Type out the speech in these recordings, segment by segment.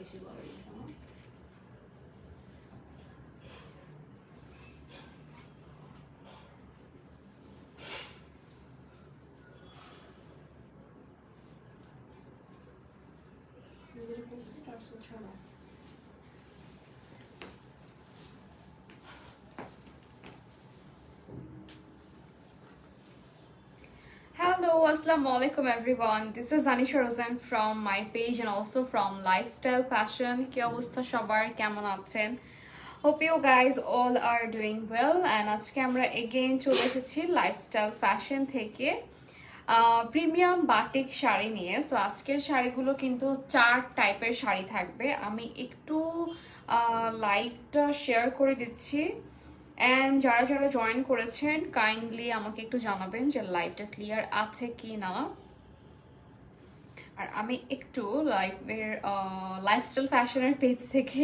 তো বেশি বড় এটা না? এদের বলছি টার্সেল ছাড়া। Hello, আসসালামু আলাইকুম everyone this is Anisha Rozen from my page and also from lifestyle fashion কী অবস্থা সবার? কেমন আছেন? Hope you guys all are doing well and আজকে আমরা এগেইন চলে এসেছি লাইফস্টাইল ফ্যাশন থেকে প্রিমিয়াম বাটিক শাড়ি নিয়ে। সো আজকের শাড়িগুলো কিন্তু চার টাইপের শাড়ি থাকবে। আমি একটু লাইফটা শেয়ার করে দিচ্ছি। অ্যান্ড যারা যারা জয়েন করেছেন কাইন্ডলি আমাকে একটু জানাবেন যে লাইভটা ক্লিয়ার আছে কি না আর আমি একটু লাইভের লাইফস্টাইল ফ্যাশনের পেজ থেকে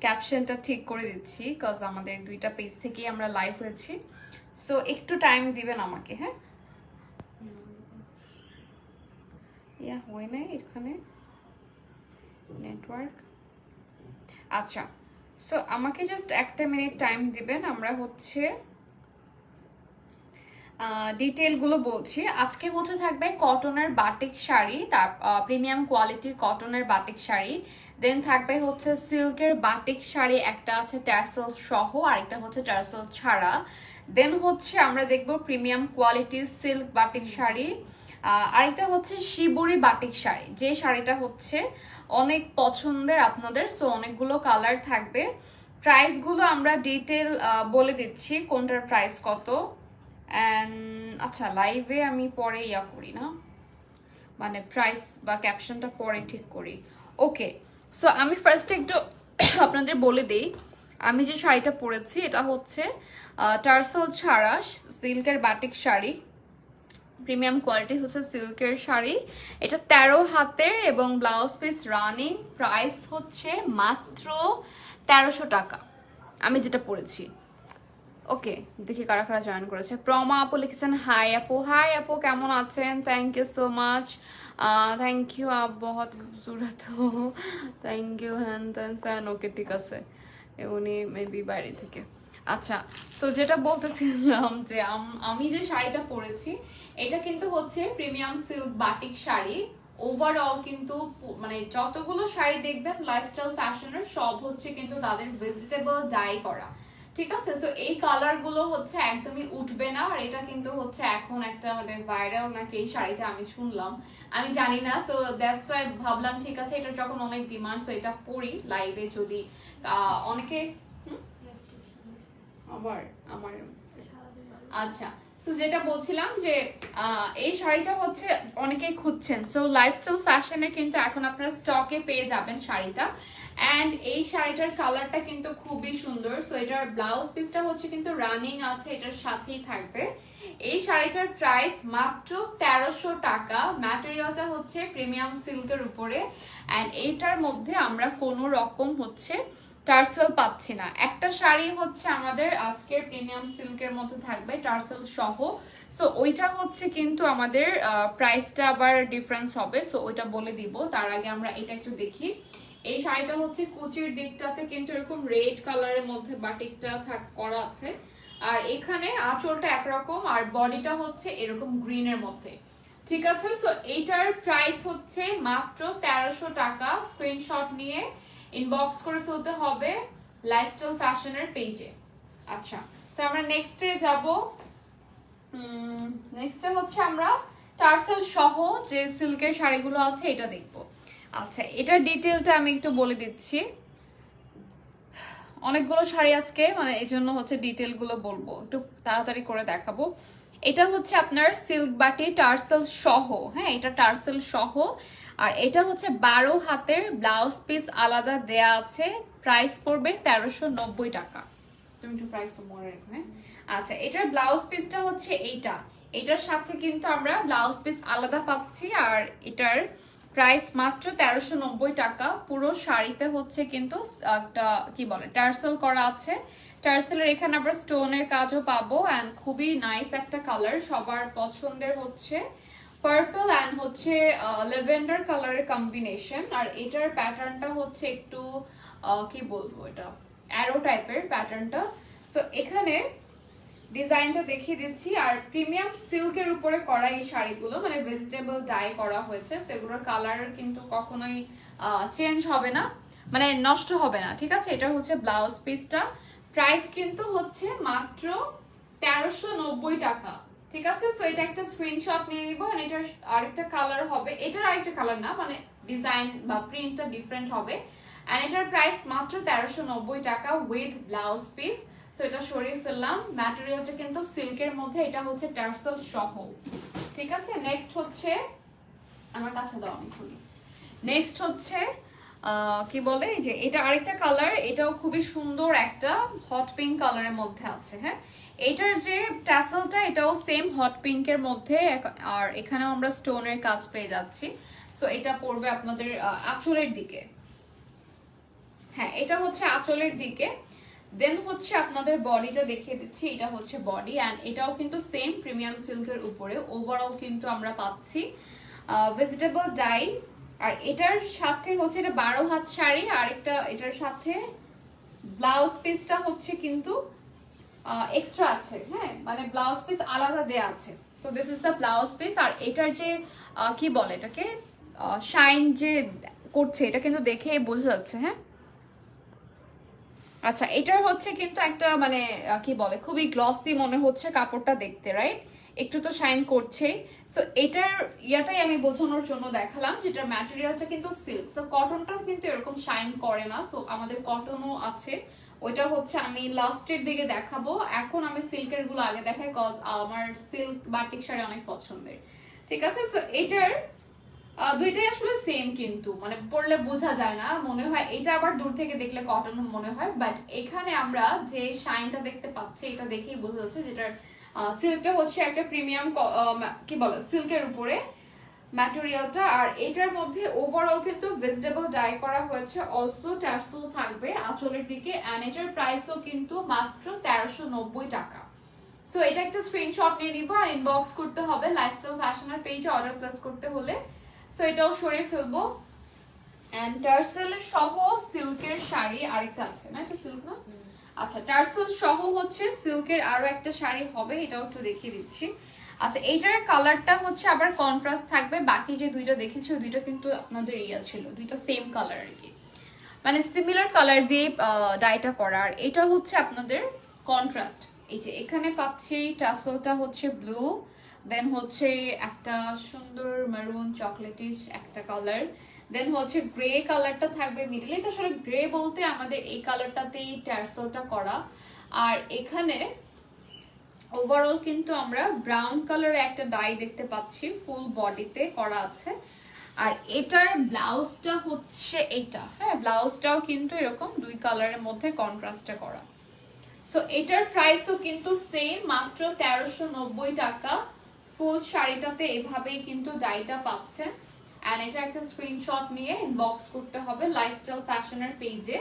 ক্যাপশনটা ঠিক করে দিচ্ছি কজ আমাদের দুইটা পেজ থেকেই আমরা লাইভ হয়েছি। সো একটু টাইম দিবেন আমাকে হ্যাঁ? ইয়া হয় নাই এখানে? নেটওয়ার্ক আচ্ছা। সো আমাকে জাস্ট একটা মিনিট টাইম দিবেন, আমরা হচ্ছে ডিটেলগুলো বলছি। আজকে হচ্ছে থাকবে কটনের বাটিক শাড়ি, তার প্রিমিয়াম কোয়ালিটির কটনের বাটিক শাড়ি। দেন থাকবে হচ্ছে সিল্কের বাটিক শাড়ি, একটা আছে ট্যাসেল সহ, আরেকটা হচ্ছে ট্যাসেল ছাড়া। দেন হচ্ছে আমরা দেখব প্রিমিয়াম কোয়ালিটির সিল্ক বাটিক শাড়ি। আরেকটা হচ্ছে শিবুরি বাটিক শাড়ি। যে শাড়িটা হচ্ছে অনেক পছন্দের আপনাদের সো অনেকগুলো কালার থাকবে। প্রাইসগুলো আমরা ডিটেল বলে দিচ্ছি কোনটার প্রাইস কত। অ্যান্ড আচ্ছা লাইভে আমি পরে ইয়া করি না। মানে প্রাইস বা ক্যাপশনটা পরে ঠিক করি। ওকে সো আমি ফার্স্টে একটু আপনাদের বলে দিই। আমি যে শাড়িটা পরেছি, এটা হচ্ছে টার্সেল ছাড়া সিল্কের বাটিক শাড়ি। প্রিমিয়াম কোয়ালিটি হচ্ছে সিল্কের শাড়ি। এটা তেরো হাতের এবং ব্লাউজ পিস রানিং প্রাইস হচ্ছে মাত্র তেরোশো টাকা। আমি যেটা পরেছি ওকে, দেখি কারা কারা জয়েন করেছে। প্রমা আপু লিখেছেন হাই আপু হাই আপু, কেমন আছেন? Thank you so much thank you up বহুত খুবসুরত। থ্যাংক ইউ হ্যান ত্যান ফ্যান। ওকে, ঠিক আছে। উনি মেবি বাইরে থেকে। আচ্ছা সো যেটা বলতেছিলাম যে আম- যে শাড়িটা পরেছি, এটা কিন্তু হচ্ছে premium silk batik sari. Overall কিন্তু মানে যতগুলো শাড়ি দেখবেন লাইফস্টাইল ফ্যাশনের সব হচ্ছে কিন্তু তাদের ভেজিটেবল ডাই করা। ঠিক আছে? সো এই কালারগুলো হচ্ছে একদমই উঠবে না, আর এটা কিন্তু হচ্ছে এখন একটা আমাদের ভাইরাল নাকি এই শাড়িটা আমি শুনলাম। আমি জানি না সো দ্যাটস ওয়াই ভাবলাম, ঠিক আছে এটা যখন অনেক ডিমান্ড সো এটা পড়ি লাইভে যদি অনেকে আমার আচ্ছা সো যেটা বলছিলাম যে এই শাড়িটা হচ্ছে অনেকেই খুঁজছেন সো লাইফস্টাইল ফ্যাশনের কিন্তু এখন আপনারা স্টকে পেয়ে যাবেন শাড়িটা অ্যান্ড এই শাড়িটার কালারটা কিন্তু খুবই সুন্দর সো এটার ব্লাউজ পিসটা হচ্ছে কিন্তু রানিং আছে এটার সাথেই থাকবে। এই শাড়িটার প্রাইস মাত্র তেরোশো টাকা ম্যাটেরিয়ালটা হচ্ছে প্রিমিয়াম সিল্কের উপরে অ্যান্ড এইটার মধ্যে আমরা কোনো রকম হচ্ছে টার্সেল পাচ্ছি না। একটা শাড়ি হচ্ছে আমাদের আজকের প্রিমিয়াম সিল্কের মধ্যে থাকবে টার্সেল সহ। সো ওইটা হচ্ছে কিন্তু আমাদের প্রাইসটা আবার ডিফারেন্স হবে। সো ওইটা বলে দিব। তার আগে আমরা এটা একটু দেখি। এই শাড়িটা হচ্ছে কুচির দিকটাতে কিন্তু এরকম রেড কালারের মধ্যে বাটিকটা থাক, করা আছে। আর এখানে আঁচলটা একরকম আর বডিটা হচ্ছে এরকম গ্রিনের মধ্যে। ঠিক আছে? সো এইটার প্রাইস হচ্ছে মাত্র তেরোশো টাকা। স্ক্রিনশট নিয়ে ইনবক্স করে ফেলতে হবে লাইফস্টাইল ফ্যাশনের পেজে আচ্ছা সো আমরা নেক্সটে যাব। নেক্সটে হচ্ছে আমরা টার্সেল সহ যে সিল্কের শাড়িগুলো আছে এটা দেখব। আচ্ছা এটার ডিটেলটা আমি একটু বলে দিচ্ছি। অনেকগুলো শাড়ি আজকে মানে এই জন্য হচ্ছে ডিটেলগুলো বলব। একটু তাড়াতাড়ি করে দেখাবো। এটা হচ্ছে আপনার সিল্ক বাটি টার্সেল সহ হ্যাঁ এটা টার্সেল সহ আর এটা হচ্ছে বারো হাতের ব্লাউজ পিস আলাদা দেয়া আছে। প্রাইস পড়বে তেরোশো নব্বই টাকা। তুমি একটু প্রাইস মনে রেখো হ্যাঁ? আচ্ছা এটার ব্লাউজ পিসটা হচ্ছে এইটা। এটার সাথে কিন্তু আমরা ব্লাউজ পিস আলাদা পাচ্ছি আর এটার প্রাইস মাত্র তেরোশো নব্বই টাকা। পুরো শাড়িতে হচ্ছে কিন্তু একটা কি বলে টার্সেল করা আছে। টার্সেলের এখানে আমরা স্টোনের কাজও পাবো অ্যান্ড খুবই নাইস একটা কালার সবার পছন্দের হচ্ছে। পার্পল অ্যান্ড হচ্ছে লেভেন্ডার কালারের কম্বিনেশন আর এটার প্যাটার্নটা হচ্ছে একটু কি বলব এটা? অ্যারো টাইপের প্যাটার্নটা সো এখানে ডিজাইনটা দেখিয়ে দিচ্ছি, আর প্রিমিয়াম সিল্কের উপরে করা এই শাড়িগুলো মানে ভেজিটেবল ডাই করা হয়েছে, সেগুলোর কালার কিন্তু কখনোই চেঞ্জ হবে না মানে নষ্ট হবে না, ঠিক আছে? এটা হচ্ছে ব্লাউজ পিসটা প্রাইস কিন্তু হচ্ছে মাত্র তেরোশো টাকা। ঠিক আছে? সো এটা একটা স্ক্রিনশট নিয়ে নিবো and এটার আরেকটা কালার হবে। এটার আরেকটা কালার না মানে ডিজাইন বা প্রিন্টটা ডিফারেন্ট হবে। এন্ড এটার প্রাইস মাত্র তেরোশো নব্বই টাকা উইথ ব্লাউজ পিস সো এটা সরিয়ে ফেললাম। ম্যাটেরিয়ালটা কিন্তু সিল্কের মধ্যে, এটা হচ্ছে টার্সেল সহ। ঠিক আছে? নেক্সট হচ্ছে, আমার কাছে দাও, আমি খুলি। নেক্সট হচ্ছে কি বলে? যে এটা আরেকটা কালার এটাও খুবই সুন্দর একটা হট পিঙ্ক কালারের মধ্যে আছে হ্যাঁ? এটার যে ট্যাসেলটা এটাও সেম হট পিঙ্কের মধ্যে আর এখানেও আমরা স্টোনের কাজ পেয়ে যাচ্ছি। সো এটা পড়বে আপনাদের আঁচলের দিকে। হ্যাঁ এটা হচ্ছে আঁচলের দিকে। দেন হচ্ছে আপনাদের বডিটা দেখিয়ে দিচ্ছি, এটা হচ্ছে বডি অ্যান্ড এটাও কিন্তু সেম প্রিমিয়াম সিল্কের উপরে। ওভারঅল কিন্তু আমরা পাচ্ছি ভেজিটেবল ডাই আর এটার সাথে হচ্ছে এটা বারো হাত শাড়ি, আর একটা এটার সাথে ব্লাউজ পিসটা হচ্ছে কিন্তু এক্সট্রা আছে হ্যাঁ? মানে ব্লাউজ পিস আলাদা দেয়া আছে। So this is the blouse piece আর এটার যে কি বলে এটাকে? শাইন যে করছে, এটা কিন্তু দেখে বোঝা যাচ্ছে হ্যাঁ? আচ্ছা এটার হচ্ছে কিন্তু একটা মানে কি বলে, খুবই গ্লসি মনে হচ্ছে কাপড়টা দেখতে রাইট একটু তো শাইন করছেই। সো এটার ইয়াটাই আমি বোঝানোর জন্য দেখালাম যেটার ম্যাটেরিয়ালটা কিন্তু সিল্ক সো কটনটাও কিন্তু এরকম শাইন করে না। সো আমাদের কটনও আছে। ওইটা হচ্ছে আমি লাস্টের দিকে দেখাবো। এখন আমি সিল্কেরগুলো আগে দেখাই কজ আমার সিল্ক বাটিক শাড়ি অনেক পছন্দের। ঠিক আছে? সো এটার দুইটাই আসলে সেম কিন্তু। মানে পড়লে বোঝা যায় না। মনে হয় এটা আবার দূর থেকে দেখলে কটন মনে হয়। বাট এখানে আমরা যে শাইনটা দেখতে পাচ্ছি, এটা দেখেই বোঝা যাচ্ছে যেটার সিল্কটা হচ্ছে একটা প্রিমিয়াম কি বলে সিল্কের উপরে ম্যাটেরিয়ালটা আর এটার মধ্যে ওভারঅল কিন্তু ভেজিটেবল ডাই করা হয়েছে। অলসো ট্যাসেল থাকবে আঁচলের দিকে। অ্যান্ড এটার প্রাইসও কিন্তু মাত্র তেরোশো নব্বই টাকা। সো এটা একটা স্ক্রিনশট নিয়ে নিব। আর ইনবক্স করতে হবে। লাইফস্টাইল ফ্যাশনের পেজে অর্ডার প্লেস করতে হলে। সো এটাও সরিয়ে ফেলব। অ্যান্ড টার্সেলের সহ সিল্কের শাড়ি আরেকটা আছে না? এটা সিল্ক না? আচ্ছা টার্সেল সহ হচ্ছে সিল্কের আরও একটা শাড়ি হবে এটাও একটু দেখিয়ে দিচ্ছি। আচ্ছা এইটার কালারটা হচ্ছে আবার কন্ট্রাস্ট থাকবে বাকি যে দুইটা দেখেছি ওই দুইটা কিন্তু আপনাদের ইয়া ছিল দুইটা সেম কালার আর কি। মানে সিমিলার কালার দিয়ে ডাইটা করা। আর এটা হচ্ছে আপনাদের কন্ট্রাস্ট এই যে এখানে পাচ্ছি টাসলটা হচ্ছে ব্লু দেন হচ্ছে একটা সুন্দর মেরুন চকলেটিশ একটা কালার দেন হচ্ছে গ্রে কালারটা থাকবে মিডিলে এটা আসলে গ্রে বলতে আমাদের এই কালারটাতেই টার্সেলটা করা। আর এখানে ওভারঅল কিন্তু আমরা ব্রাউন কালারের একটা ডাই দেখতে পাচ্ছি ফুল বডিতে করা আছে। আর এটার ব্লাউজটা হচ্ছে এইটা হ্যাঁ ব্লাউজটাও কিন্তু এরকম দুই কালারের মধ্যে কন্ট্রাস্টে করা। সো এটার প্রাইসও কিন্তু সেম মাত্র তেরোশো টাকা। ফুল শাড়িটাতে এভাবেই কিন্তু ডাইটা পাচ্ছেন। অ্যান্ড এটা একটা স্ক্রিনশট নিয়ে ইনবক্স করতে হবে লাইফস্টাইল ফ্যাশনের পেজে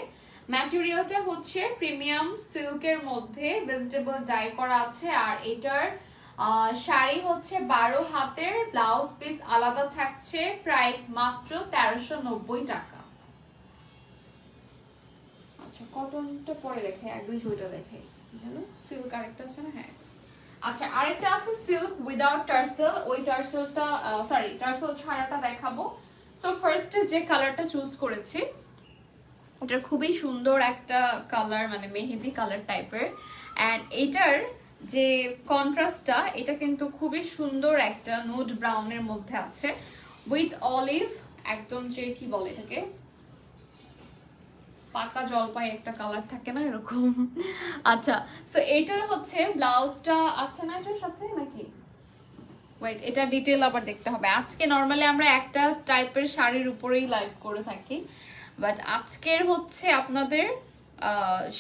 ম্যাটেরিয়ালটা হচ্ছে প্রিমিয়াম সিল্কের মধ্যে ভেজিটেবল ডাই করা আছে। আর এটার শাড়ি হচ্ছে বারো হাতের ব্লাউজ পিস আলাদা থাকছে প্রাইস মাত্র তেরোশো নব্বই টাকা। আচ্ছা কটনটা পরে দেখে এক দুই ছবিটা দেখে সিল্ক আরেকটা আছে না? হ্যাঁ। আচ্ছা আরেকটা আছে সিল্ক উইদাউট টার্সেল ওই টার্সেলটা সরি টার্সেল ছাড়াটা দেখাবো। সো ফার্স্টে যে কালারটা চুজ করেছি, এটা খুবই সুন্দর একটা কালার মানে মেহেদি কালার টাইপের অ্যান্ড এটার যে কন্ট্রাস্টটা এটা কিন্তু খুবই সুন্দর একটা নুড ব্রাউনের মধ্যে আছে। উইথ অলিভ একদম যে কি বলে এটাকে? পাকা জলপাই একটা কালার থাকে না এরকম? আচ্ছা সো এটার হচ্ছে ব্লাউজটা আছে না এটার সাথে নাকি? ওয়েট এটা ডিটেল আবার দেখতে হবে। আজকে নর্মালি আমরা একটা টাইপের শাড়ির উপরেই লাইভ করে থাকি বাট আজকের হচ্ছে আপনাদের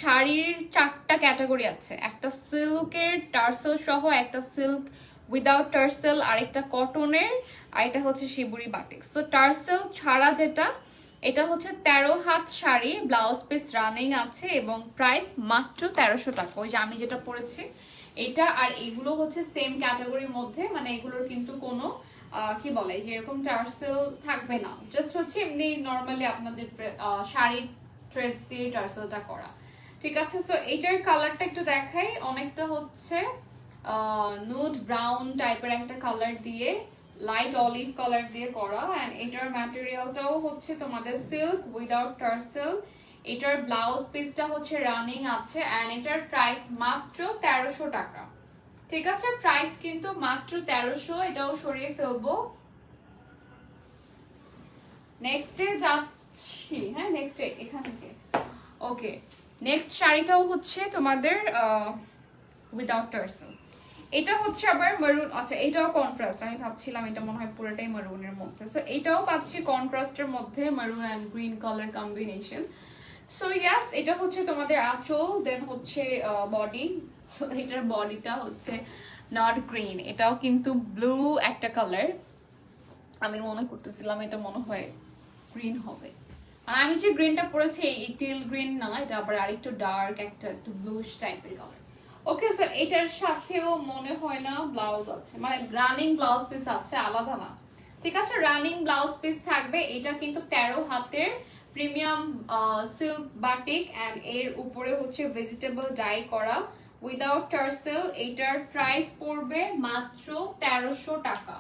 শাড়ির চারটা ক্যাটাগরি আছে। একটা সিল্কের টার্সেল সহ, একটা সিল্ক উইদাউট টার্সেল আরেকটা কটনের আর এটা হচ্ছে শিবুরি বাটিক সো টার্সেল ছাড়া যেটা এটা হচ্ছে তেরো হাত শাড়ি ব্লাউজ পিস রানিং আছে এবং প্রাইস মাত্র তেরোশো টাকা। ওই যে আমি যেটা পরেছি এটা আর এগুলো হচ্ছে সেম ক্যাটাগরির মধ্যে মানে এগুলোর কিন্তু কোনো কি বলে যে এরকম টার্সেল থাকবে না। জাস্ট হচ্ছে এমনি নর্মালি আপনাদের আহ, শাড়ির থ্রেডস দিয়ে টার্সেলটা করা। ঠিক আছে? সো এইটার কালারটা একটু দেখাই। অনেকটা হচ্ছে নুড ব্রাউন টাইপের একটা কালার দিয়ে লাইট অলিভ কালার দিয়ে করা অ্যান্ড এটার ম্যাটেরিয়ালটাও হচ্ছে তোমাদের সিল্ক উইদাউট টার্সেল এটার ব্লাউজ পিসটা হচ্ছে রানিং আছে অ্যান্ড এটার প্রাইস মাত্র তেরোশো টাকা। ঠিক আছে? প্রাইস কিন্তু মাত্র তেরোশো, এটাও সরিয়ে ফেলব। নেক্সট যাচ্ছি হ্যাঁ নেক্সট এখান থেকে। ওকে নেক্সট শাড়িটাও হচ্ছে তোমাদের উইদাউট টার্সেল এটা হচ্ছে আবার মেরুন আচ্ছা এটাও কন্ট্রাস্ট আমি ভাবছিলাম এটা মনে হয় পুরোটাই মেরুনের মধ্যে। সো এটাও পাচ্ছি কন্ট্রাস্টের মধ্যে maroon and green colour combination so yes এটা হচ্ছে তোমাদের আঁচল দেন হচ্ছে বডি সো এটার বডিটা হচ্ছে নট গ্রিন এটাও কিন্তু ব্লু একটা কালার আমি মনে করতেছিলাম এটা মনে হয় গ্রিন হবে। আর আমি যে গ্রিনটা পরেছি, এই টিল গ্রিন না, এটা আবার আরেকটু ডার্ক একটা একটু ব্লুশ টাইপের কালার ওকে স্যার এটার সাথেও মনে হয় না ব্লাউজ আছে। মানে রানিং ব্লাউজ পিস আছে, আলাদা না। ঠিক আছে রানিং ব্লাউজ পিস থাকবে। এটা কিন্তু তেরো হাতের প্রিমিয়াম সিল্ক বাটিক অ্যান্ড এর উপরে হচ্ছে ভেজিটেবল ডাই করা। উইদাউট টার্সেল এটার প্রাইস পড়বে মাত্র তেরোশো টাকা।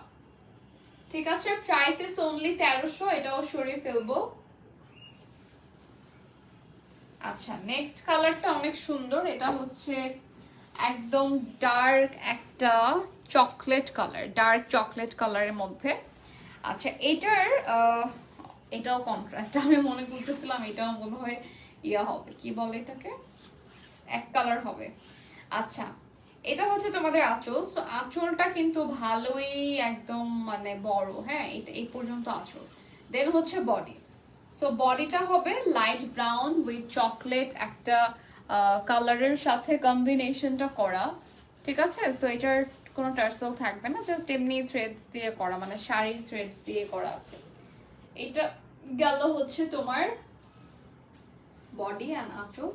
ঠিক আছে প্রাইস ইস অনলি তেরোশো, এটাও সরিয়ে ফেলব। আচ্ছা নেক্সট কালারটা অনেক সুন্দর। এটা হচ্ছে একদম ডার্ক একটা চকলেট কালার ডার্ক চকলেট কালারের মধ্যে। আচ্ছা এটার এটাও কন্ট্রাস্ট আমি মনে করতেছিলাম এটাও মনে হয় ইয়া হবে। কি বলে এটাকে? এক কালার হবে। আচ্ছা এটা হচ্ছে তোমাদের আঁচল। সো আঁচলটা কিন্তু ভালোই একদম মানে বড়। হ্যাঁ এটা এই পর্যন্ত আঁচল। দেন হচ্ছে বডি সো বডিটা হবে লাইট ব্রাউন উইথ চকলেট একটা কালারের সাথে কম্বিনেশনটা করা, ঠিক আছে? সো এটার কোনো টার্সেল থাকবে না জাস্ট এমনি থ্রেডস দিয়ে করা মানে শাড়ির থ্রেডস দিয়ে করা আছে। এটা গেল হচ্ছে তোমার বডি অ্যান্ড আঁচল।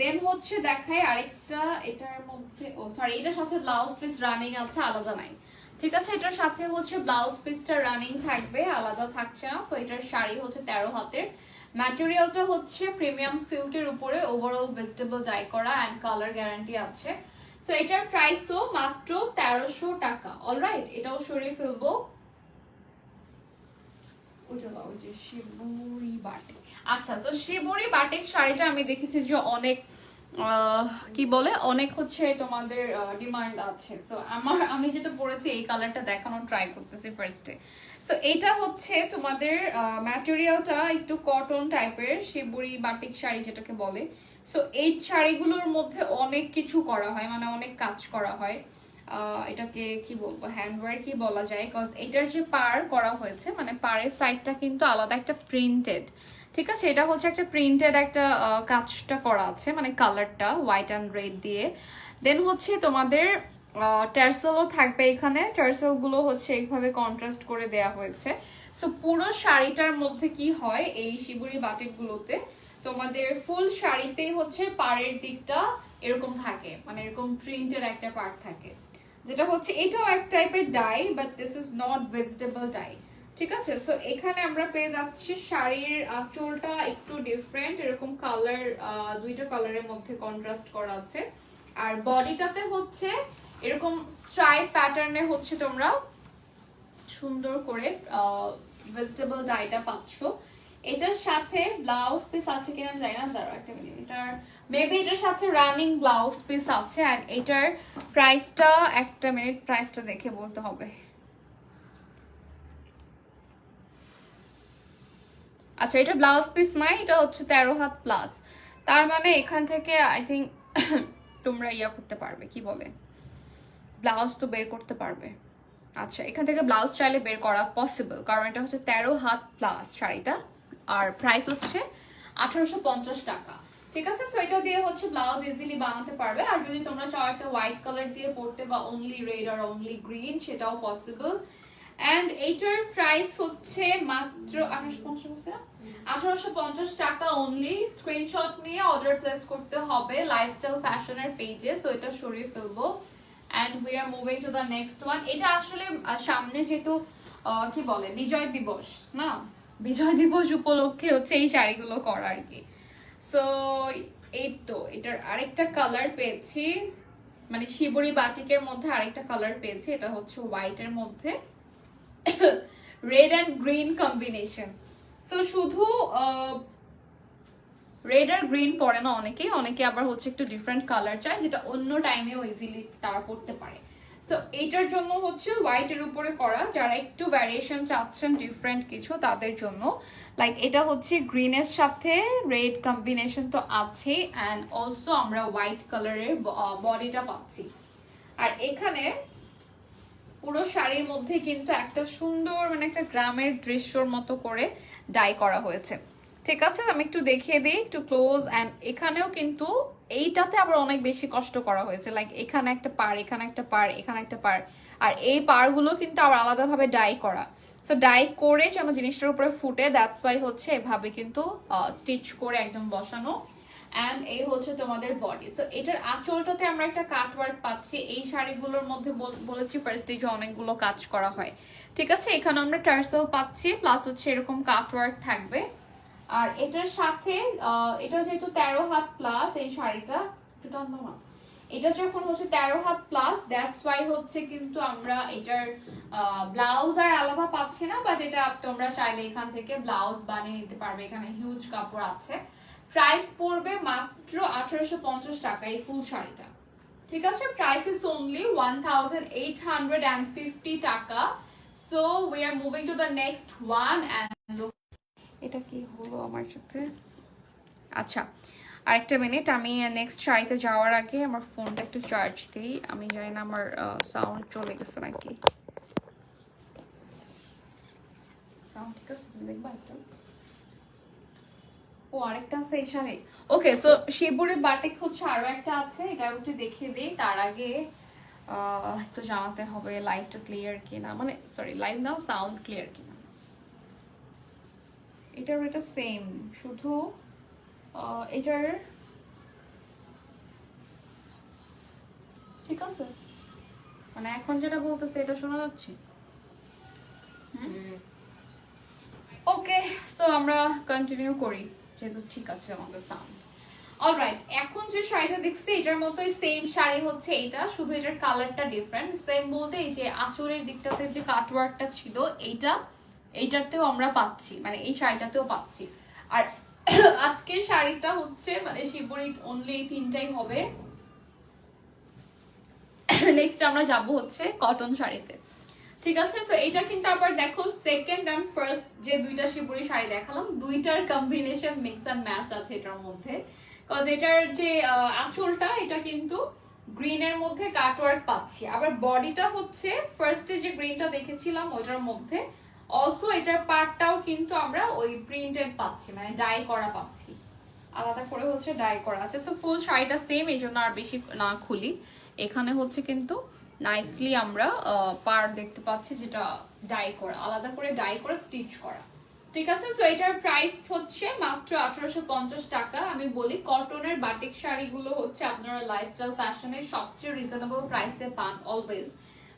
দেন হচ্ছে দেখায় আরেকটা, এটার মধ্যে, ও সরি এটার সাথে ব্লাউজ পিস রানিং আছে, আলাদা নাই। ঠিক আছে? এটার সাথে হচ্ছে ব্লাউজ পিসটা রানিং থাকবে, আলাদা থাকছে না। সো এটার শাড়ি হচ্ছে তেরো হাতের। ম্যাটেরিয়ালটা হচ্ছে প্রিমিয়াম সিল্কের উপরে ওভারঅল ভেজিটেবল ডাই করা অ্যান্ড কালার গ্যারান্টি আছে। সো এটার প্রাইসও মাত্র তেরোশো টাকা। অলরাইট এটাও সরিয়ে ফেলব। আচ্ছা আমি দেখেছি যে অনেক আহ, কি বলে? অনেক হচ্ছে তোমাদের ডিমান্ড আছে। আমি যেটা পরেছি এই কালারটা দেখানোর ট্রাই করতেছি ফার্স্টে সো এটা হচ্ছে তোমাদের ম্যাটেরিয়ালটা একটু কটন টাইপের শিবুরি, বাটিক শাড়ি যেটাকে বলে। সো এই শাড়িগুলোর মধ্যে অনেক কিছু করা হয় মানে অনেক কাজ করা হয়। এটাকে কি বলব হ্যান্ডওয়ার কি বলা যায় কজ এটার যে পার করা হয়েছে মানে পাড়ের সাইডটা কিন্তু আলাদা একটা প্রিন্টেড ঠিক আছে? এটা হচ্ছে একটা প্রিন্টেড একটা কাজটা করা আছে মানে কালারটা হোয়াইট অ্যান্ড রেড দিয়ে। দেন হচ্ছে তোমাদের টার্সেলও থাকবে এখানে। টার্সেলগুলো হচ্ছে এইভাবে কন্ট্রাস্ট করে দেয়া হয়েছে। সো পুরো শাড়িটার মধ্যে কি হয় এই শিবুরি বাটিকগুলোতে? তোমাদের ফুল শাড়িতেই হচ্ছে পাড়ের দিকটা এরকম থাকে মানে এরকম প্রিন্টের একটা পার্ট থাকে। যেটা হচ্ছে এটাও এক টাইপের dye but this is not vegetable dye ঠিক আছে? সো এখানে আমরা পেয়ে যাচ্ছি শাড়ির আঁচলটা একটু ডিফারেন্ট এরকম কালার দুইটা কালারের মধ্যে কন্ট্রাস্ট করা আছে। আর বডিটাতে হচ্ছে এরকম স্ট্রাইপ প্যাটার্নে হচ্ছে তোমরা সুন্দর করে ভেজিটেবল ডাইটা পাচ্ছ। এটার সাথে ব্লাউজ পিস আছে কিনা জানি না, দাঁড়াও একটা মিনিট এটার মেবি এটার সাথে রানিং ব্লাউজ পিস আছে অ্যান্ড এটার প্রাইসটা একটা মিনিট প্রাইসটা দেখে বলতে হবে। আচ্ছা এটা ব্লাউজ পিস নাই এটা হচ্ছে তেরো হাত প্লাস তার মানে এখান থেকে আই থিঙ্ক তোমরা ইয়া করতে পারবে, কি বলে? ব্লাউজ তো বের করতে পারবে। আচ্ছা এখান থেকে ব্লাউজ চাইলে বের করা পসিবল কারণ এটা হচ্ছে তেরো হাত প্লাস শাড়িটা, আর প্রাইস হচ্ছে আঠারোশো পঞ্চাশ টাকা। ঠিক আছে? সো এটা দিয়ে হচ্ছে ব্লাউজ ইজিলি বানাতে পারবে, আর যদি তোমরা চাও একটা হোয়াইট কালার দিয়ে পড়তে বা অনলি রেড আর অনলি গ্রিন সেটাও পসিবল অ্যান্ড এইটার প্রাইস হচ্ছে মাত্র আঠারোশো আঠারোশো পঞ্চাশ টাকা অনলি স্ক্রিনশট নিয়ে অর্ডার প্লেস করতে হবে লাইফস্টাইল ফ্যাশনের পেজে সো এটা সরিয়ে ফেলব। And we are moving to the next one এটা আসলে সামনে যেহেতু কি বলে, বিজয় দিবস, না? বিজয় দিবস উপলক্ষে হচ্ছে এই শাড়িগুলো করা আর কি। সো এই তো, এটার আরেকটা কালার পেয়েছি। মানে শিবরি বাটিকের মধ্যে আরেকটা কালার পেয়েছি, এটা হচ্ছে হোয়াইটের মধ্যে। Red and green combination so শুধু রেড আর গ্রিন পরে না অনেকে অনেকে আবার হচ্ছে একটু ডিফারেন্ট কালার চায়, যেটা অন্য টাইমেও ইজিলি তারা পড়তে পারে। সো এটার জন্য হচ্ছে হোয়াইটের উপরে করা, যারা একটু ভ্যারিয়েশন চাচ্ছেন ডিফারেন্ট কিছু, তাদের জন্য। লাইক এটা হচ্ছে গ্রিনের সাথে রেড কম্বিনেশন তো আছে অ্যান্ড অলসো আমরা হোয়াইট কালারের বডিটা পাচ্ছি। আর এখানে পুরো শাড়ির মধ্যে কিন্তু একটা সুন্দর মানে একটা গ্রামের দৃশ্যর মতো করে ডাই করা হয়েছে। ঠিক আছে, আমি একটু দেখিয়ে দিই, একটু ক্লোজ অ্যান্ড এখানেও কিন্তু এইটাতে আবার অনেক বেশি কষ্ট করা হয়েছে। লাইক এখানে একটা পার এখানে একটা পার এখানে একটা পার আর এই পারগুলো কিন্তু আবার আলাদাভাবে ডাই করা। সো ডাই করে যেন জিনিসটার উপরে ফুটে দ্যাটস ওয়াই হচ্ছে এভাবে কিন্তু স্টিচ করে একদম বসানো। অ্যান্ড এই হচ্ছে তোমাদের বডি সো এটার আঁচলটাতে আমরা একটা কাট ওয়ার্ক পাচ্ছি। এই শাড়িগুলোর মধ্যে বল- বলেছি ফার্স্ট স্টেজে অনেকগুলো কাজ করা হয়। ঠিক আছে, এখানে আমরা টার্সেল পাচ্ছি প্লাস হচ্ছে এরকম কাট ওয়ার্ক থাকবে। আর এটার সাথে এটা যেহেতু তেরো হাত প্লাস এই শাড়িটা, একটু টান দাও না। এটা যখন হচ্ছে তেরো হাত প্লাস দ্যাটস ওয়াই হচ্ছে কিন্তু আমরা এটার ব্লাউজ আর আলাদা পাচ্ছি না বাট এটা তোমরা চাইলে এখান থেকে ব্লাউজ বানিয়ে নিতে পারবে। এখানে হিউজ কাপড় আছে। প্রাইস পড়বে মাত্র আঠারোশো পঞ্চাশ টাকা এই ফুল শাড়িটা। ঠিক আছে? Price is only one thousand eight hundred and fifty টাকা। So we are moving to the next one and এটা কি হলো আমার সাথে? আচ্ছা আরেকটা মিনিট আমি নেক্সট শাড়িতে যাওয়ার আগে আমার ফোনটা একটু চার্জ দিই। আমি জানি না আমার সাউন্ড চলে গেছে নাকি। সাউন্ড ও, আরেকটা আছে এই শাড়ি। ওকে সো শিবপুরের বাটিক হচ্ছে আরও একটা আছে, এটা একটু দেখিয়ে দিই। তার আগে একটু জানাতে হবে লাইভটা ক্লিয়ার কিনা। মানে sorry live now sound clear কিনা। এটার এটা সেম শুধু এটার ঠিক আছে? মানে এখন যেটা বলতেছে, এটা শোনা যাচ্ছে? ওকে সো আমরা কন্টিনিউ করি, যেহেতু ঠিক আছে আমাদের সাউন্ড অলরাইট এখন যে শাড়িটা দেখছি, এটার মতোই সেম শাড়ি হচ্ছে এটা শুধু এটার কালারটা ডিফারেন্ট সেম বলতে এই যে আঁচলের দিকটাতে যে কাটওয়ার্কটা ছিল, এইটা এইটাতেও আমরা পাচ্ছি মানে এই শাড়িটাতেও পাচ্ছি। আর আজকের শাড়িটা হচ্ছে মানে শিবরি অনলি এই তিনটাই হবে। নেক্সট আমরা যাব হচ্ছে কটন শাড়িতে। ঠিক আছে? সো এটা কিন্তু আবার দেখো সেকেন্ড এন্ড ফার্স্ট যে দুইটা শিবরি শাড়ি দেখালাম, দুইটার কম্বিনেশন মিক্স এন্ড ম্যাচ আছে এটার মধ্যে। কজ এটার যে আঁচলটা, এটা কিন্তু গ্রিনের মধ্যে কাটওয়ার্ক পাচ্ছি। আবার বডিটা হচ্ছে ফার্স্টে যে গ্রিনটা দেখেছিলাম, ওটার মধ্যে অলসো এটার পার্টটাও কিন্তু আমরা ওই প্রিন্টেড পাচ্ছি মানে ডাই করা পাচ্ছি। আলাদা করে হচ্ছে ডাই করা আছে। সো ফুল শাড়িটা সেম এই জন্য আর বেশি না খুলি। এখানে হচ্ছে কিন্তু নাইসলি আমরা পার দেখতে পাচ্ছি যেটা ডাই করা। আলাদা করে ডাই করে স্টিচ করা। ঠিক আছে? সো এটার প্রাইস হচ্ছে মাত্র আঠারোশো পঞ্চাশ টাকা। আমি বলি কটনের বাটিক শাড়িগুলো হচ্ছে আপনারা লাইফস্টাইল ফ্যাশনের সবচেয়ে রিজনেবল প্রাইসে পান অলওয়েজ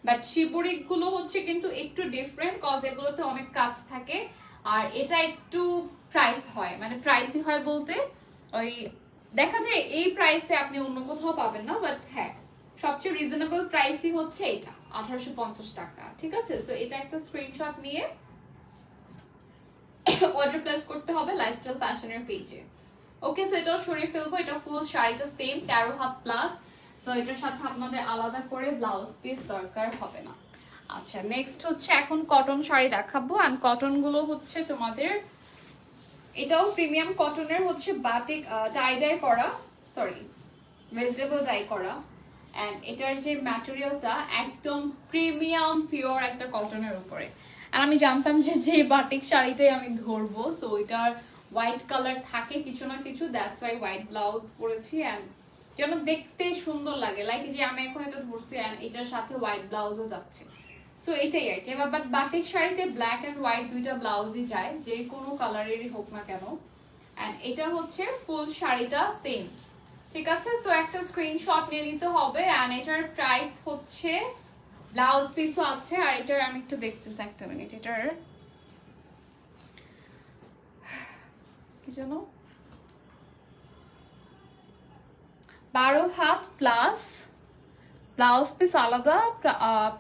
বাট শিবরিকগুলো হচ্ছে কিন্তু একটু ডিফারেন্ট কজ এগুলোতে অনেক কাজ থাকে। আর এটা একটু প্রাইস হয়। মানে প্রাইসই হয় বলতে, ওই দেখা যায় এই প্রাইসে আপনি অন্য কোথাও পাবেন না বাট হ্যাঁ সবচেয়ে রিজনেবল প্রাইসই হচ্ছে এটা, আঠারোশো পঞ্চাশ টাকা, ঠিক আছে? সো এটা একটা স্ক্রিনশট নিয়ে অর্ডার প্লেস করতে হবে লাইফস্টাইল ফ্যাশনের পেজে ওকে সো এটাও সরিয়ে ফেলব, এটা ফুল শাড়িটা সেম তেরো হাত প্লাস সো এটার সাথে আপনাদের আলাদা করে ব্লাউজ পিস দরকার হবে না। আচ্ছা নেক্সট হচ্ছে এখন কটন শাড়ি দেখাবো। অ্যান্ড কটনগুলো হচ্ছে তোমাদের, এটাও প্রিমিয়াম কটনের হচ্ছে বাটিক টাই ডাই করা সরি ভেজিটেবল ডাই করা। অ্যান্ড এটার যে ম্যাটেরিয়ালটা একদম প্রিমিয়াম পিওর একটা কটনের উপরে। আর আমি জানতাম যে যে বাটিক শাড়িটাই আমি ধরবো। সো ওইটার হোয়াইট কালার থাকে কিছু না কিছু দ্যাটস ওয়াই হোয়াইট ব্লাউজ পরেছি। অ্যান্ড যেন দেখতে সুন্দর লাগে। লাইক যে আমি এখন এটা ধরছি এটার সাথে হোয়াইট ব্লাউজও যাচ্ছে। সো এটাই আর কি। বাট বাটিক শাড়িতে ব্ল্যাক অ্যান্ড হোয়াইট দুইটা ব্লাউজই যায়, যে কোনো কালারেরই হোক না কেন। অ্যান্ড এটা হচ্ছে ফুল শাড়িটা সেম ঠিক আছে? সো একটা স্ক্রিনশট নিয়ে নিতে হবে অ্যান্ড এটার প্রাইস হচ্ছে ব্লাউজ পিসও আছে আর এটার আমি একটু দেখতেছি একটা মিনিট এটার কি জানো বারো হাত প্লাস ব্লাউজ পিস আলাদা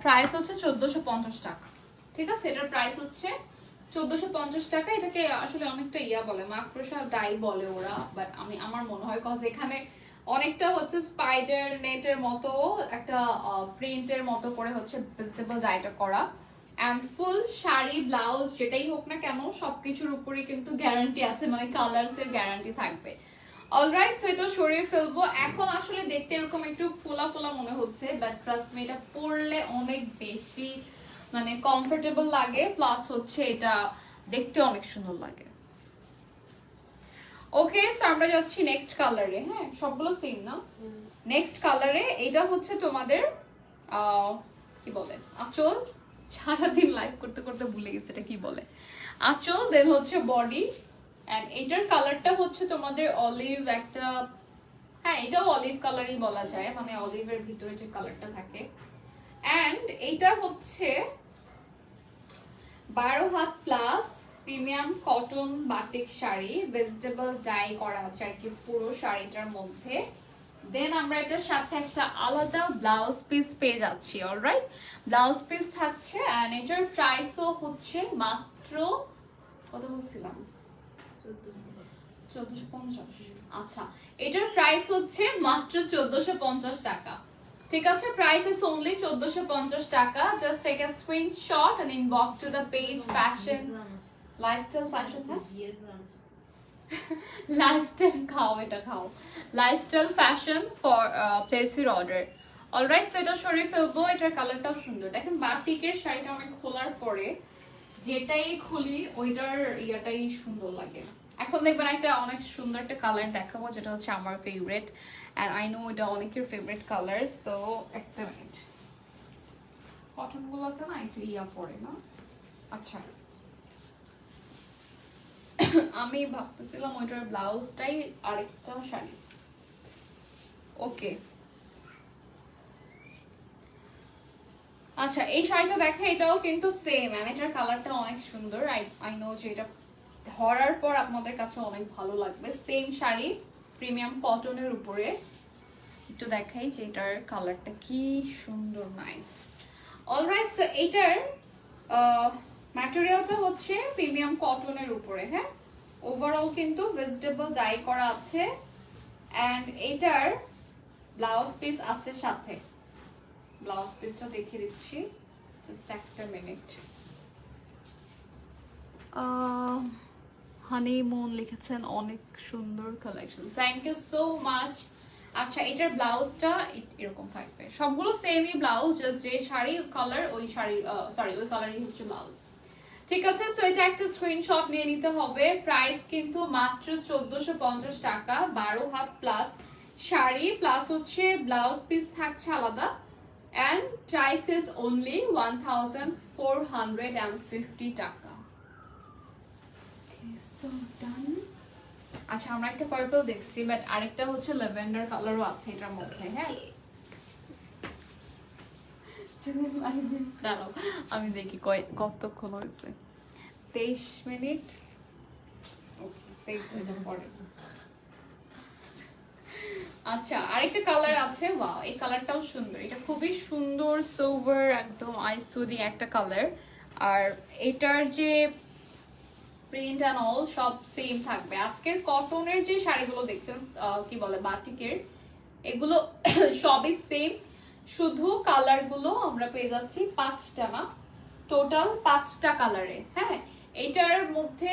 প্রাইস হচ্ছে চোদ্দশো পঞ্চাশ টাকা। ঠিক আছে? এটার প্রাইস হচ্ছে চোদ্দশো পঞ্চাশ টাকা। এটাকে আসলে অনেকটা ইয়া বলে, মাকড়সা ডাই বলে ওরা বাট আমি, আমার মনে হয় কজ এখানে অনেকটা হচ্ছে স্পাইডার নেটের মতো, একটা প্রিন্টের মতো করে হচ্ছে ভেজিটেবল ডাইটা করা। অ্যান্ড ফুল শাড়ি ব্লাউজ যেটাই হোক না কেন, সবকিছুর উপরে কিন্তু গ্যারান্টি আছে মানে কালার্স এর গ্যারান্টি থাকবে। অলরাইট সো এটা সরিয়ে ফেলব। এখন আসলে দেখতে এরকম একটু ফোলা ফোলা মনে হচ্ছে বাট ট্রাস্ট মি এটা পরলে অনেক বেশি মানে কমফোর্টেবল লাগে প্লাস হচ্ছে এটা দেখতে অনেক সুন্দর লাগে। ওকে সো আমরা যাচ্ছি নেক্সট কালারে হ্যাঁ? সবগুলো সেম না? নেক্সট কালারে এটা হচ্ছে তোমাদের আহ, কি বলে? আঁচল? সারাদিন লাইভ করতে করতে ভুলে গেছে এটা কি বলে। আঁচল দেন হচ্ছে বডি এন্ড এটার কালারটা হচ্ছে তোমাদের অলিভ একটা হ্যাঁ এটাও অলিভ কালারই বলা যায় মানে অলিভের ভিতরে যে কালারটা থাকে। এন্ড এটা হচ্ছে বারো হাত plus premium cotton batik sari vegetable dye করা আছে আর কি পুরো শাড়িটার মধ্যে। দেন আমরা এটার সাথে একটা আলাদা ব্লাউজ পিস পেয়ে যাচ্ছি অলরাইট ব্লাউজ পিস থাকছে এন্ড এটার প্রাইসও হচ্ছে মাত্র, কত বলছিলাম? চোদ্দশো পঞ্চাশ। আচ্ছা এটার প্রাইস হচ্ছে মাত্র চোদ্দশো পঞ্চাশ টাকা। ঠিক আছে? প্রাইস ইজ অনলি চোদ্দশো পঞ্চাশ টাকা। Just take a screenshot and inbox to the page fashion lifestyle fashion lifestyle খাও এটা খাও। Lifestyle fashion for place your order alright so এটা সরিয়ে ফেলব। এটার কালারটাও সুন্দর। দেখেন বাটিকের শাড়িটা অনেক খোলার পরে যেটাই খুলি, ওইটার ইয়াটাই সুন্দর লাগে। এখন দেখবেন একটা অনেক সুন্দর একটা কালার দেখাবো, যেটা হচ্ছে আমার ফেভারিট অ্যান্ড আই নো এটা অনেকের ফেভারিট কালার সো একটা মিনিট কটনগুলোতে না একটু ইয়া পড়ে, না? আচ্ছা। আমি ভাবতেছিলাম ওইটার ব্লাউজটাই আরেকটা শাড়ি। ওকে আচ্ছা এই শাড়িটা দেখে এটাও কিন্তু সেম এটার কালারটা অনেক সুন্দর। আই আই নো যে এটা ধরার পর আপনাদের কাছে অনেক ভালো লাগবে। সেম শাড়ি প্রিমিয়াম কটনের উপরে। একটু দেখাই যে এটার কালারটা কি সুন্দর নাইস অলরাইট সো এটার ম্যাটেরিয়ালটা হচ্ছে প্রিমিয়াম কটনের উপরে হ্যাঁ? ওভারঅল কিন্তু ভেজিটেবল ডাই করা আছে। অ্যান্ড এটার ব্লাউজ পিস আছে সাথে। ব্লাউজ পিসটা দেখিয়ে দিচ্ছি। জাস্ট একটা মিনিট। হানিমুন লিখেছেন, অনেক সুন্দর collection thank you so much আচ্ছা এটার ব্লাউজটা এরকম থাকবে। সবগুলো সেমই ব্লাউজ জাস্ট যে শাড়ি কালার ওই শাড়ি সরি ওই কালারই হচ্ছে ব্লাউজ। ঠিক আছে সো এটা একটা স্ক্রিনশট নিয়ে নিতে হবে। প্রাইস কিন্তু মাত্র চোদ্দশো পঞ্চাশ টাকা, বারো হাত প্লাস শাড়ি প্লাস হচ্ছে ব্লাউজ পিস থাকছে আলাদা। And price is only one thousand four hundred and fifty taka আচ্ছা আমরা একটা পার্পল দেখছি বাট আরেকটা হচ্ছে ল্যাভেন্ডার কালারও আছে এটার মধ্যে হ্যাঁ? দাঁড়াও, আমি দেখি কতক্ষণ হয়েছে। তেইশ মিনিট। ওকে তেইশ মিনিট পরে। আচ্ছা আরেকটা কালার আছে। ওয়াও এই কালারটাও সুন্দর। এটা খুবই সুন্দর সোভার একদম আইসুদি একটা কালার আর এটার যে প্রিন্ট অ্যান্ড অল সব সেম থাকবে। আজকের কটনের যে শাড়িগুলো দেখছেন কি বলে, বাটিকের, এগুলো সবই সেম শুধু কালারগুলো আমরা পেয়ে যাচ্ছি পাঁচটা না টোটাল পাঁচটা কালারে হ্যাঁ? এটার মধ্যে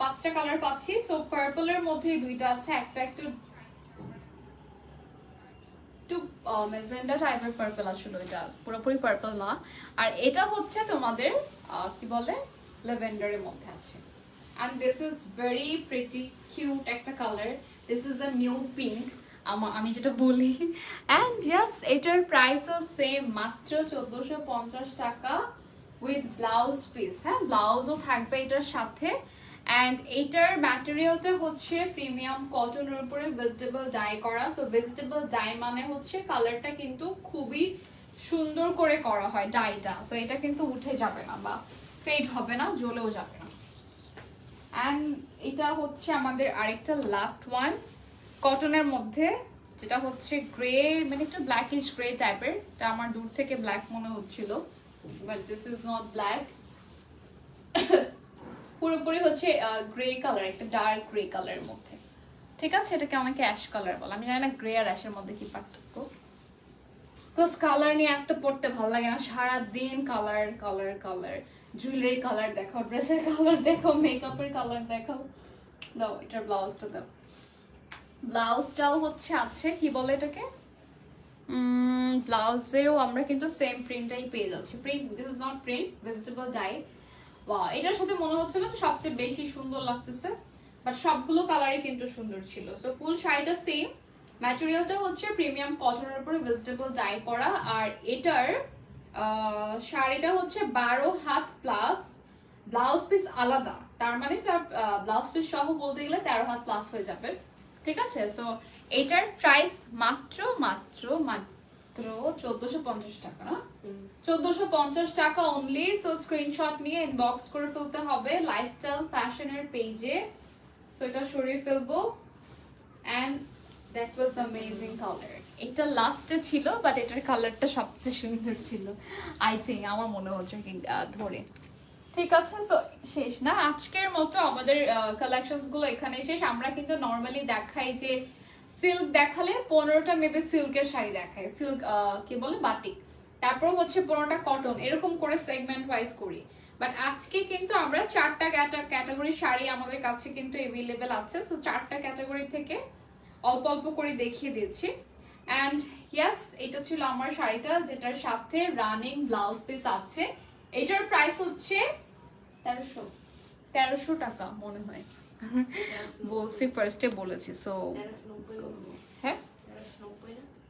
পাঁচটা কালার পাচ্ছি। সো পার্পলের মধ্যে দুইটা আছে, একটা একটু একটু মেজেন্ডা টাইপের পার্পল আসলে এটা পুরোপুরি পার্পল না। আর এটা হচ্ছে তোমাদের কি বলে? ল্যাভেন্ডারের মধ্যে আছে। And this is very pretty cute একটা colour this is the new pink আমি যেটা বলি। অ্যান্ড ইয়াস এটার প্রাইসও সেম মাত্র চোদ্দোশো টাকা উইথ ব্লাউজ পিস হ্যাঁ ব্লাউজও থাকবে এটার সাথে। অ্যান্ড এটার ম্যাটেরিয়ালটা হচ্ছে প্রিমিয়াম কটনের উপরে ভেজিটেবল ডাই করা। সো ভেজিটেবল ডাই মানে হচ্ছে কালারটা কিন্তু খুবই সুন্দর করে করা হয় ডাইটা সো এটা কিন্তু উঠে যাবে না বা ফেড হবে না, জ্বলেও যাবে না। অ্যান্ড এটা হচ্ছে আমাদের আরেকটা লাস্ট ওয়ান কটনের মধ্যে যেটা হচ্ছে গ্রে মানে একটু ব্ল্যাকিশ গ্রে টাইপের এটা আমার দূর থেকে ব্ল্যাক মনে হচ্ছিল। But this is not black পুরোপুরি হচ্ছে গ্রে কালার একটা ডার্ক গ্রে কালারের মধ্যে। ঠিক আছে? এটাকে অনেকে অ্যাশ কালার বলে। আমি জানি না গ্রে আর অ্যাশের মধ্যে কি পার্থক্য। বিকজ কালার নিয়ে একটা পড়তে ভালো লাগে না। সারা দিন colour colour colour jewellery colour দেখাও ড্রেসের কালার দেখাও মেকআপের কালার দেখাও দাও এটার ব্লাউজটা দাও। ব্লাউজটাও হচ্ছে আছে। কি বলে এটাকে? ব্লাউজেও আমরা কিন্তু সেম প্রিন্টটাই পেয়ে যাচ্ছি। Print this is not print vegetable dye এটার সাথে মনে হচ্ছে না সবচেয়ে বেশি সুন্দর লাগতেছে বাট সবগুলো কালারই কিন্তু সুন্দর ছিল। সো ফুল শাড়িটা সেম ম্যাটেরিয়ালটা হচ্ছে প্রিমিয়াম কটনের উপরে ভেজিটেবল ডাই করা, আর এটার শাড়িটা হচ্ছে বারো হাত প্লাস ব্লাউজ পিস আলাদা। তার মানে ব্লাউজ পিস সহ বলতে গেলে তেরো হাত প্লাস হয়ে যাবে। ঠিক আছে? সো এটার প্রাইস মাত্র মাত্র মাত্র চোদ্দশো পঞ্চাশ টাকা না? চোদ্দশো পঞ্চাশ টাকা অনলি সো স্ক্রিনশট নিয়ে ইনবক্স করে ফেলতে হবে লাইফস্টাইল ফ্যাশনের পেজে সো এটা সরিয়ে ফেলব। And that was amazing colour এটা লাস্টে ছিল বাট এটার কালারটা সবচেয়ে সুন্দর ছিল আই থিঙ্ক আমার মনে হচ্ছে কি ধরে। ঠিক আছে সো শেষ না? আজকের মতো আমাদের কালেকশনসগুলো এখানে শেষ। আমরা কিন্তু নর্মালি দেখাই যে সিল্ক দেখালে পনেরোটা মেবি সিল্কের শাড়ি দেখায়। সিল্ক কি বলে? বাটিক। তারপর হচ্ছে পনেরোটা কটন এরকম করে সেগমেন্ট ওয়াইজ করি। বাট আজকে কিন্তু আমরা চারটা ক্যাটাগরি শাড়ি আমাদের কাছে কিন্তু এভেলেবেল আছে। সো চারটা ক্যাটাগরি থেকে অল্প অল্প করে দেখিয়ে দিচ্ছি। অ্যান্ড ইয়াস এটা ছিল আমার শাড়িটা, যেটার সাথে রানিং ব্লাউজ পিস আছে। এটার প্রাইস হচ্ছে তেরোশো তেরোশো টাকা মনে হয়। বলছি ফার্স্টে বলেছি সো হ্যাঁ?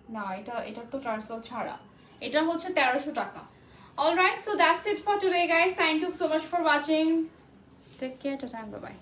না, এটা এটা তো চারশো ছাড়া। এটা হচ্ছে তেরোশো টাকা। Alright so that's it for today guys thank you so much for watching take care tata bye